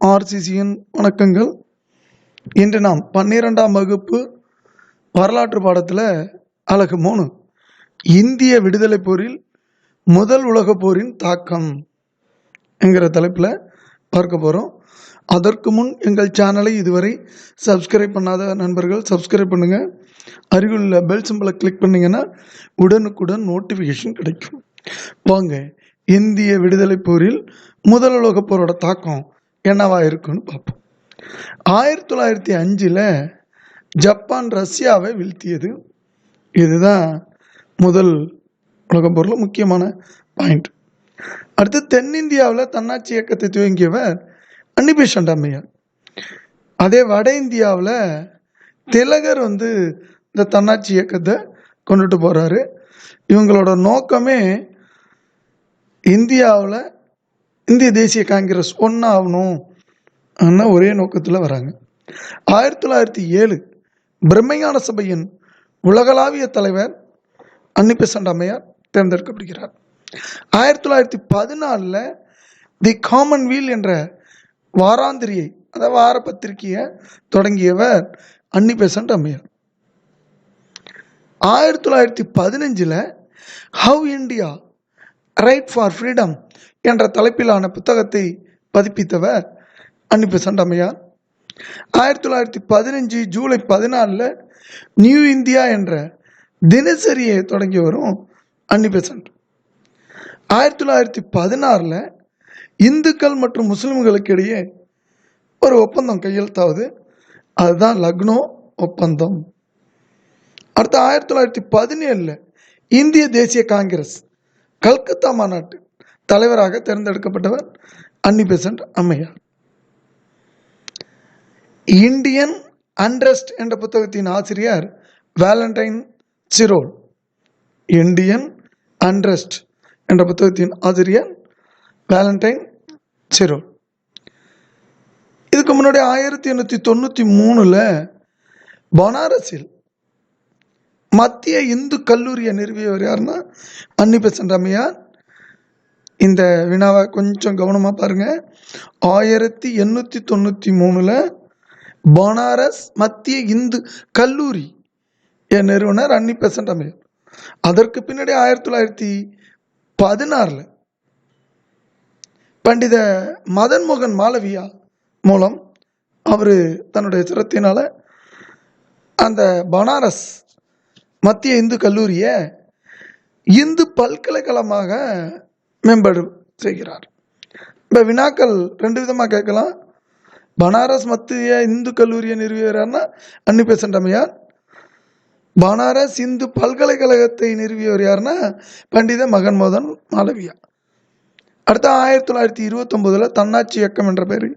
ஆர்சிசியின் வணக்கங்கள். இன்று நாம் பன்னிரெண்டாம் வகுப்பு வரலாற்று பாடத்தில் அழகு மூணு. இந்திய விடுதலை போரில் முதல் உலகப் போரின் தாக்கம் என்கிற தலைப்பில் பார்க்க போகிறோம் அதற்கு முன் எங்கள் சேனலை இதுவரை சப்ஸ்கிரைப் பண்ணாத நண்பர்கள் சப்ஸ்கிரைப் பண்ணுங்கள் அருகிலுள்ள பெல் சிம்பிளை கிளிக் பண்ணிங்கன்னா உடனுக்குடன் நோட்டிஃபிகேஷன் கிடைக்கும். வாங்க இந்திய விடுதலை போரில் முதல் உலகப் போரோட தாக்கம் என்னவா இருக்குன்னு பார்ப்போம். ஆயிரத்தி தொள்ளாயிரத்தி அஞ்சில் ஜப்பான் ரஷ்யாவை வீழ்த்தியது. இதுதான் முதல் உலகம் போரில் முக்கியமான பாயிண்ட். அடுத்து தென்னிந்தியாவில் தன்னாட்சி இயக்கத்தை துவங்கியவர் அன்னிபேஷண்ட் அம்மையார். அதே வட இந்தியாவில் திலகர் வந்து இந்த தன்னாட்சி இயக்கத்தை கொண்டுட்டு போகிறாரு இவங்களோட நோக்கமே இந்தியாவில் இந்திய தேசிய காங்கிரஸ் ஒன்றாகணும் ஆனால் ஒரே நோக்கத்தில் வராங்க. ஆயிரத்தி தொள்ளாயிரத்தி ஏழு பிரம்மையான சபையின் உலகளாவிய தலைவர் அன்னிபெசன்ட் அம்மையார் தேர்ந்தெடுக்கப்படுகிறார். ஆயிரத்தி தொள்ளாயிரத்தி பதினாலில் தி காமன்வீல் என்ற வாராந்திரியை அதாவது வார பத்திரிகையை தொடங்கியவர் அன்னிபெசன்ட் அம்மையார். ஆயிரத்தி தொள்ளாயிரத்தி பதினஞ்சில் how India wrought for freedom என்ற தலைப்பிலான புத்தகத்தை பதிப்பித்தவர் அன்னிப்பு சண்டமையார் ஆயிரத்தி தொள்ளாயிரத்தி பதினஞ்சு ஜூலை பதினாலில் நியூ இந்தியா என்ற தினசரியை தொடங்கி வரும் அன்னிபெசன்ட் ஆயிரத்தி தொள்ளாயிரத்தி பதினாறில் இந்துக்கள் மற்றும் முஸ்லிம்களுக்கு இடையே ஒரு ஒப்பந்தம் கையெழுத்தாவது. அதுதான் லக்னோ ஒப்பந்தம். அடுத்து ஆயிரத்தி தொள்ளாயிரத்தி பதினேழில் இந்திய தேசிய காங்கிரஸ் கல்கத்தா மாநாட்டு தலைவராக தேர்ந்தெடுக்கப்பட்டவர் அன்னி பெசன்ட் அம்மையார். இந்தியன் அண்ட்ரஸ்ட் என்ற புத்தகத்தின் ஆசிரியர் வேலண்டைன் சிரோல். இந்தியன் அண்ட்ரஸ்ட் என்ற புத்தகத்தின் ஆசிரியர் வேலண்டைன் சிரோல். இதுக்கு முன்னாடி ஆயிரத்தி எண்ணூற்றி தொண்ணூற்றி மூணில் பனாரஸில் மத்திய இந்து கல்லூரியை நிறுவியவர் யாருன்னா அன்னிபெசன் அம்மையார் இந்த வினாவை கொஞ்சம் கவனமாக பாருங்கள் ஆயிரத்தி எண்ணூற்றி தொண்ணூற்றி மூணில் பனாரஸ் மத்திய இந்து கல்லூரி என் நிறுவனர் அன்னிபெசன் அம்மையார் அதற்கு பின்னாடி ஆயிரத்தி தொள்ளாயிரத்தி பதினாறில் பண்டித மதன் மோகன் மாளவியா மூலம் அவர் தன்னுடைய சிரத்தினால் அந்த பனாரஸ் மத்திய இந்து கல்லூரியை இந்து பல்கலைக்கழகமாக மேம்பாடு செய்கிறார். இப்போ வினாக்கள் ரெண்டு விதமாக கேட்கலாம். பனாரஸ் மத்திய இந்து கல்லூரியை நிறுவியவர்னா அன்னி பெசன்ட் அம்மையார் பனாரஸ் இந்து பல்கலைக்கழகத்தை நிறுவியவர் யாருன்னா பண்டித மகன் மோதன் மாளவியா. அடுத்த ஆயிரத்தி தொள்ளாயிரத்தி இருபத்தொம்போதில் தன்னாட்சி இயக்கம் என்ற பெயர்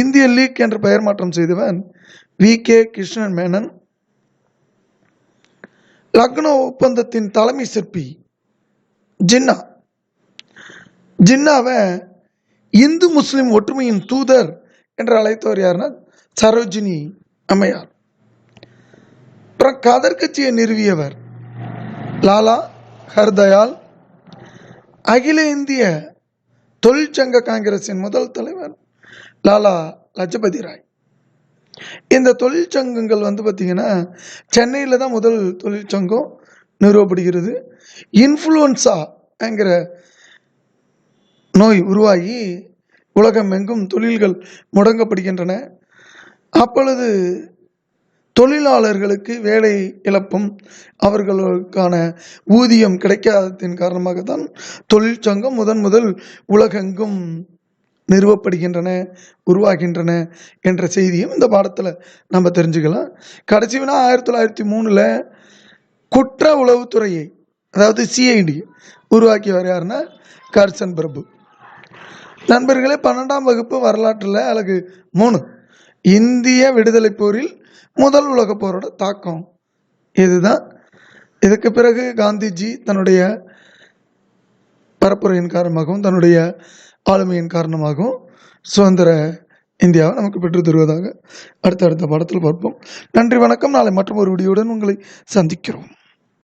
இந்திய லீக் என்ற பெயர் மாற்றம் செய்தவன் வி கே கிருஷ்ணன் மேனன். லக்னோ ஒப்பந்தத்தின் தலைமை சிற்பி ஜின்னா. ஜின்னாவை இந்து முஸ்லிம் ஒற்றுமையின் தூதர் என்று அழைத்தவர் யாருன்னா? சரோஜினி அம்மையார். அப்புறம் கதர் கட்சியை நிறுவியவர் லாலா ஹர்தயால். அகில இந்திய தொழிற்சங்க காங்கிரசின் முதல் தலைவர் லாலா லஜபதி ராய். இந்த தொழிற்சங்கங்கள் வந்து பார்த்திங்கன்னா சென்னையில் தான் முதல் தொழிற்சங்கம் நிறுவப்படுகிறது. இன்ஃப்ளூன்ஸாங்கிற நோய் உருவாகி உலகம் எங்கும் தொழில்கள் முடங்கப்படுகின்றன. அப்பொழுது தொழிலாளர்களுக்கு வேலை இழப்பும் அவர்களுக்கான ஊதியம் கிடைக்காததின் காரணமாகத்தான் தொழிற்சங்கம் முதன் முதல் உலகெங்கும் நிறுவப்படுகின்றன உருவாகின்றன என்ற செய்தியும் இந்த பாடத்தில் நம்ம தெரிஞ்சுக்கலாம். கடைசி வினா ஆயிரத்தி தொள்ளாயிரத்தி மூணில் குற்ற உளவுத்துறையை அதாவது சிஐடி உருவாக்கியவர் யாருன்னா கர்சன் பிரபு. நண்பர்களே பன்னெண்டாம் வகுப்பு வரலாற்றில் அழகு மூணு. இந்திய விடுதலை போரில் முதல் உலகப் போரோட தாக்கம் இதுதான் இதுக்கு பிறகு காந்திஜி தன்னுடைய பரப்புரையின் காரணமாகவும் தன்னுடைய ஆளுமையின் காரணமாகவும் சுதந்திர இந்தியாவை நமக்கு பெற்றுத் தருவதாக அடுத்த அடுத்த பார்ப்போம். நன்றி வணக்கம். நாளை மற்றும் ஒரு வீடியோவுடன் உங்களை சந்திக்கிறோம்.